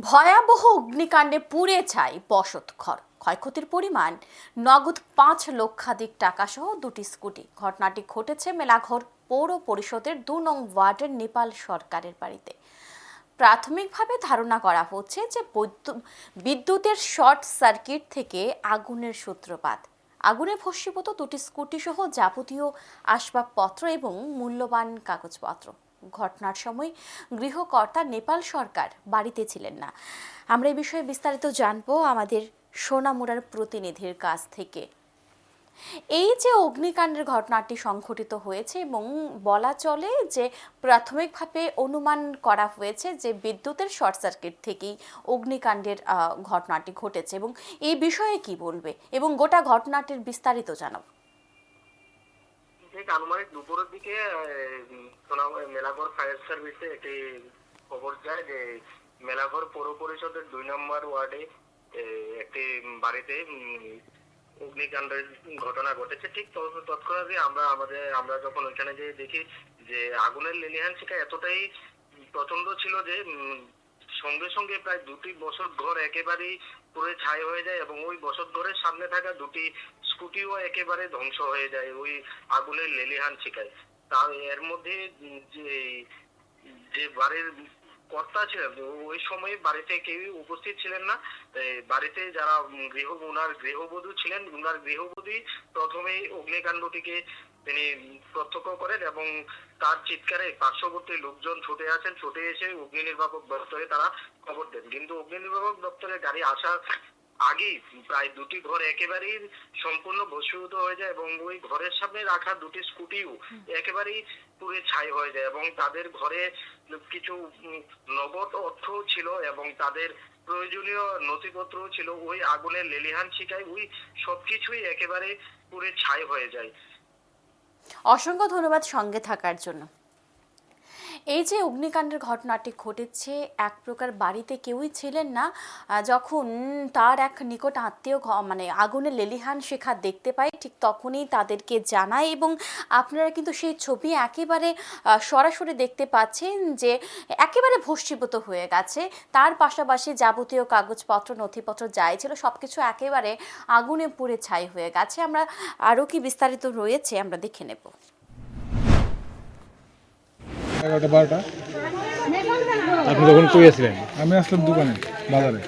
ভয়াবহ অগ্নিকাণ্ডে পুড়ে ছাই বসত ঘর। ক্ষয়ক্ষতির পরিমাণ নগদ পাঁচ লক্ষাধিক টাকা সহ দুটি স্কুটি। ঘটনাটি ঘটেছে মেলাঘর পৌর পরিষদের দু নং ওয়ার্ডের নেপাল সরকারের বাড়িতে। প্রাথমিকভাবে ধারণা করা হচ্ছে যে বৈদ্যু- বিদ্যুতের শর্ট সার্কিট থেকে আগুনের সূত্রপাত। আগুনে ভস্মীভূত দুটি স্কুটি সহ যাবতীয় আসবাবপত্র এবং মূল্যবান কাগজপত্র। ঘটনার সময় গৃহকর্তা নেপাল সরকার বাড়িতে ছিলেন না। আমরা এই বিষয়ে বিস্তারিত জানব আমাদের সোনামুড়ার প্রতিনিধির কাছ থেকে। এই যে অগ্নিকাণ্ডের ঘটনাটি সংঘটিত হয়েছে এবং বলা চলে যে প্রাথমিকভাবে অনুমান করা হয়েছে যে বিদ্যুতের শর্ট সার্কিট থেকেই অগ্নিকাণ্ডের ঘটনাটি ঘটেছে এবং এই বিষয়ে কি বলবে এবং গোটা ঘটনাটির বিস্তারিত জানাব। আনুমানিক দুপুরের দিকে মেলাঘর ফায়ার সার্ভিসে একটি খবর যায় যে মেলাঘর পৌর পরিষদের দুই নম্বর ওয়ার্ডে একটি বাড়িতে অগ্নিকাণ্ডের ঘটনা ঘটেছে। ঠিক তৎ- তৎক্ষণাৎই আমরা আমাদের, আমরা যখন ওইখানে যেয়ে দেখি যে আগুনের লেলিহান এতটাই প্রচণ্ড ছিল যে সঙ্গে সঙ্গে প্রায় দুটি বছর ঘর একেবারেই পুরো ছাই হয়ে যায় এবং ওই বসত ঘরের সামনে থাকা দুটি স্কুটিও একেবারে ধ্বংস হয়ে যায় ওই আগুনের লেলিহান শিকায় তার এর মধ্যে যে যে বাড়ির কর্তা ছিলেন ওই সময়ে বাড়িতে কেউই উপস্থিত ছিলেন না। বাড়িতে যারা গৃহ, উনার গৃহবধূ ছিলেন ওনার গৃহবধূই প্রথমেই অগ্নিকাণ্ডটিকে তিনি প্রত্যক্ষ করেন এবং তার চিৎকারে পার্শ্ববর্তী লোকজন ছুটে আসেন। ছুটে এসে অগ্নি নির্বাপক দপ্তরে তারা খবর দেন। কিন্তু অগ্নি নির্বাপক দপ্তরে গাড়ি আসার আগেই প্রায় দুটি ঘর একেবারেই সম্পূর্ণ ভস্মীভূত হয়ে যায় এবং ওই ঘরের সামনে রাখা দুটি স্কুটিও একেবারেই পুরো ছাই হয়ে যায় এবং তাদের ঘরে কিছু নগদ অর্থ ছিল এবং তাদের প্রয়োজনীয় নথিপত্র ছিল। ওই আগুনের লেলিহান শিকায় ওই সবকিছুই একেবারে পুরো ছাই হয়ে যায়। অসংখ্য ধন্যবাদ সঙ্গে থাকার জন্য। এই যে অগ্নিকাণ্ডের ঘটনাটি ঘটেছে, এক প্রকার বাড়িতে কেউই ছিলেন না যখন তার এক নিকট আত্মীয় মানে আগুনের লেলিহান শেখা দেখতে পায়, ঠিক তখনই তাদেরকে জানায় এবং আপনারা কিন্তু সেই ছবি একেবারে সরাসরি দেখতে পাচ্ছেন যে একেবারে ভস্মীভূত হয়ে গেছে। তার পাশাপাশি যাবতীয় কাগজপত্র, নথিপত্র যাই ছিল সব কিছু একেবারে আগুনে পুড়ে ছাই হয়ে গেছে। আমরা আরও কি বিস্তারিত রয়েছে আমরা দেখে নেব। এগারোটা বারোটা। আপনি তখন কই আছিলেন? আমি আসলাম দোকানে বাজারে।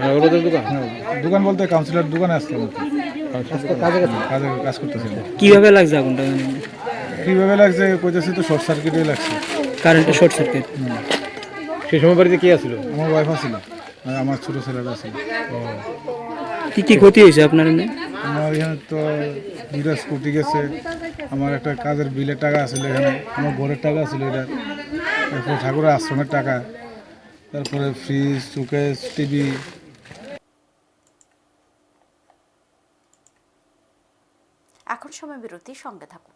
নগরদের দোকান? হ্যাঁ, দোকান বলতে কাউন্সিলর দোকানে আসলাম আর কাজে কাজ করতেছিলাম কীভাবে লাগছে আগুনটা? কীভাবে লাগছে কইতেছি তো শর্ট সার্কিটে লাগছে। কারেন্টের শর্ট সার্কিট সেই সময় বাড়িতে কে আসলো আমার ওয়াইফ ছিল আর আমার ছোটো ছেলেরা ছিল কি কি ক্ষতি হয়েছে আপনার এমনি? আমার এখানে তো দুইটা স্কুটি গেছে। আমার একটা কাজের বিলের টাকা আছিল এখানে। আমার ঘরের টাকা ছিল এটা। তারপরে ঠাকুরের আশ্রমের টাকা। তারপরে ফ্রিজ সুকেস টিভি এখন সময় বিরতি সঙ্গে থাকুন।